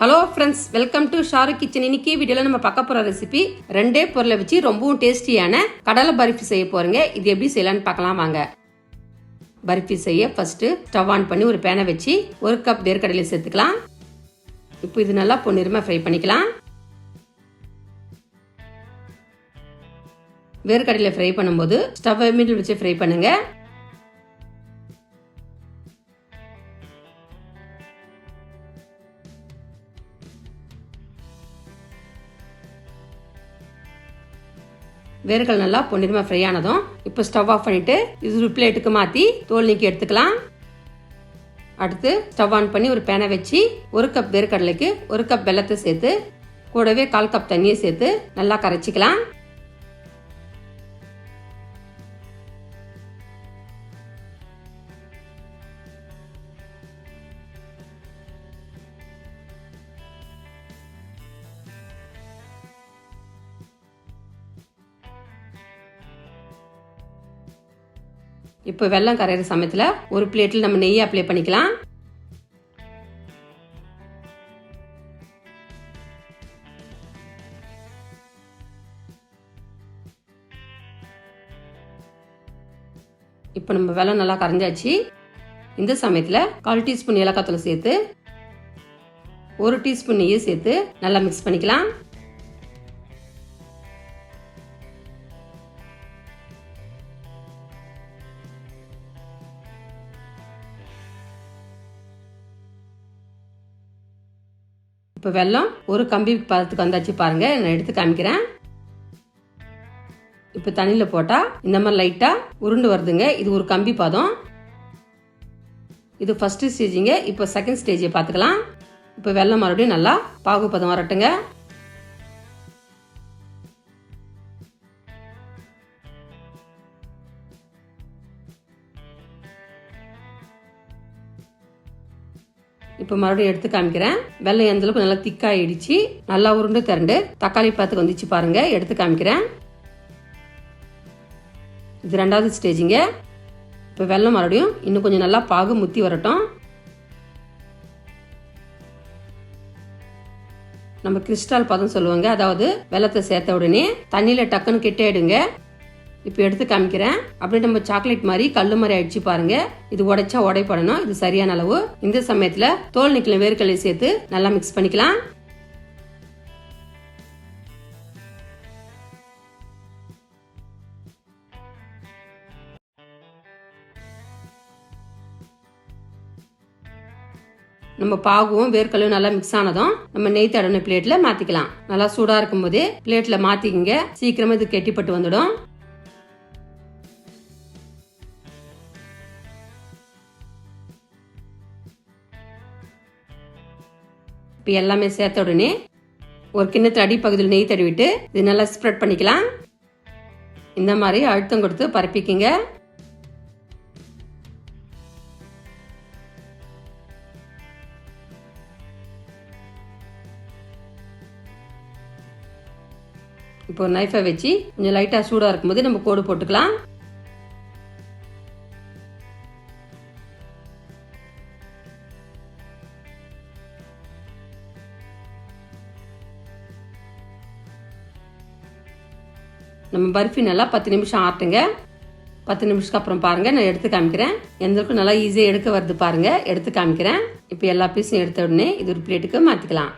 Hello friends welcome to Sharu kitchen இன்னைக்கு வீடியோவில் நம்ம பார்க்க போகிற ரெசிபி ரெண்டே பொருளை வச்சு ரொம்பவும் டேஸ்டியான கடலை பர்ஃபி செய்ய போகிறோங்க இது எப்படி செய்யலான்னு பார்க்கலாம் வாங்க. பர்ஃபி செய்ய ஃபஸ்ட்டு ஸ்டவ் ஆன் பண்ணி ஒரு பேனை வச்சு ஒரு கப் வேர்க்கடலை சேர்த்துக்கலாம். இப்போ இது நல்லா பொன்னிறமா ஃப்ரை பண்ணிக்கலாம். வேர்க்கடலை ஃப்ரை பண்ணும்போது ஸ்டவ் மீடில் வச்சு ஃப்ரை பண்ணுங்கள் வேர்கள் நல்லா பொன்னிறமா ஃப்ரை ஆனதும் இப்போ ஸ்டவ் ஆஃப் பண்ணிவிட்டு இது பிளேட்டுக்கு மாற்றி தோல் நீக்கி எடுத்துக்கலாம். அடுத்து ஸ்டவ் ஆன் பண்ணி ஒரு பேனை வச்சு ஒரு கப் வேர்க்கடலைக்கு ஒரு கப் வெள்ளத்தை சேர்த்து கூடவே கால் கப் தண்ணியை சேர்த்து நல்லா கரைச்சிக்கலாம். இப்போ வெள்ளம் கரையிற சமயத்தில் ஒரு பிளேட்டில் நம்ம நெய்யை அப்ளை பண்ணிக்கலாம். இப்போ நம்ம வெள்ளம் நல்லா கரைஞ்சாச்சு. இந்த சமயத்தில் கால் டீஸ்பூன் ஏலக்காத்தூள் சேர்த்து ஒரு டீஸ்பூன் நெய்யை சேர்த்து நல்லா மிக்ஸ் பண்ணிக்கலாம். இப்போ வெல்லம் ஒரு கம்பி பதத்துக்கு வந்தாச்சு பாருங்க நான் எடுத்து காமிக்கிறேன். இப்போ தண்ணியில் போட்டால் இந்த மாதிரி லைட்டாக உருண்டு வருதுங்க. இது ஒரு கம்பி பதம். இது ஃபஸ்ட்டு ஸ்டேஜிங்க இப்போ செகண்ட் ஸ்டேஜை பார்த்துக்கலாம். இப்போ வெள்ளம் மறுபடியும் நல்லா பாகுபதம் வரட்டுங்க. இப்போ மறுபடியும் எடுத்து காமிக்கிறேன். வெள்ளை எந்த அளவுக்கு நல்லா திக்காயிடுச்சு. நல்லா உருண்டு திரண்டு. தக்காளி பார்த்து வந்துச்சு பாருங்க. எடுத்து காமிக்கிறேன். இது ரெண்டாவது ஸ்டேஜிங்க. இப்போ வெள்ளம் மறுபடியும் இன்னும் கொஞ்சம் நல்லா பாகு முத்தி வரட்டும். நம்ம கிறிஸ்டால் பதம் சொல்லுவாங்க. அதாவது வெள்ளத்தை சேர்த்த உடனே தண்ணியில் டக்குன்னு கெட்டாயிடுங்க இப்போ எடுத்து காமிக்கிறேன். அப்படியே நம்ம சாக்லேட் மாதிரி கல் மாதிரி அடிச்சு பாருங்க. இது உடைச்சா உடைப்படணும். இது சரியான அளவு. இந்த சமயத்துல தோல் நிக்கல வேர்க்கடலை சேர்த்து நல்லா மிக்ஸ் பண்ணிக்கலாம். நம்ம பாகுவும் வேர்க்கடலையும் நல்லா மிக்ஸ் ஆனதும் நம்ம நெய் தடவின பிளேட்ல மாத்திக்கலாம். நல்லா சூடா இருக்கும் போதே பிளேட்ல மாத்திக்கிங்க. சீக்கிரமா இது கெட்டிப்பட்டு வந்துடும். இப்போ எல்லாமே சேர்த்த உடனே ஒரு கிண்ணத்தில் அடிப்பகுதியில் நெய் தடவிட்டு இது நல்லா ஸ்ப்ரெட் பண்ணிக்கலாம். இந்த மாதிரி அழுத்தம் கொடுத்து பரப்பிக்கிங்க. இப்போ நைஃபை வச்சு கொஞ்சம் லைட்டாக சூடாக இருக்கும்போது நம்ம கோடு போட்டுக்கலாம். நம்ம பர்ஃபி நல்லா பத்து நிமிஷம் ஆட்டுங்க. பத்து நிமிஷத்துக்கு அப்புறம் பாருங்கள் நான் எடுத்து காமிக்கிறேன். எந்த அளவுக்கு நல்லா ஈஸியாக எடுக்க வருது பாருங்கள் எடுத்து காமிக்கிறேன். இப்போ எல்லா பீஸும் எடுத்த உடனே இது ஒரு பிளேட்டுக்கு மாற்றிக்கலாம்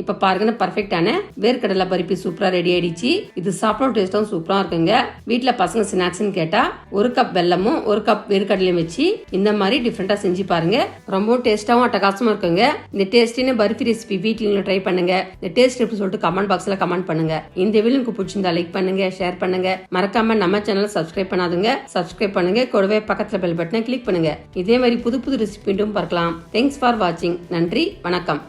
இப்போ பாருங்கன்னு பர்ஃபெக்டான வேர்க்கடலை பருப்பி சூப்பராக ரெடி ஆயிடுச்சு. இது சாப்பிடும் டேஸ்ட்டும் சூப்பராக இருக்குங்க. வீட்டில் பசங்க ஸ்நாக்ஸ்னு கேட்டால் ஒரு கப் வெல்லமும் ஒரு கப் வேர்க்கடலையும் வச்சு இந்த மாதிரி டிஃப்ரெண்ட்டாக செஞ்சு பாருங்க. ரொம்பவும் டேஸ்ட்டாகவும் அட்டகாசமாக இருக்குங்க. இந்த டேஸ்டின பருப்பி ரெசிபி வீட்டில் ட்ரை பண்ணுங்க. இந்த டேஸ்ட் எப்படி சொல்லிட்டு கமெண்ட் பாக்ஸில் கமெண்ட் பண்ணுங்க. இந்த வீடியோ உங்களுக்கு பிடிச்சிருந்தா லைக் பண்ணுங்க ஷேர் பண்ணுங்க. மறக்காம நம்ம சேனலை சப்ஸ்கிரைப் பண்ணாதுங்க. சப்ஸ்கிரைப் பண்ணுங்க கூடவே பக்கத்தில் பெல் பட்டனை கிளிக் பண்ணுங்க. இதே மாதிரி புது புது ரெசிபி பார்க்கலாம். தேங்க்ஸ் ஃபார் வாட்சிங் நன்றி வணக்கம்.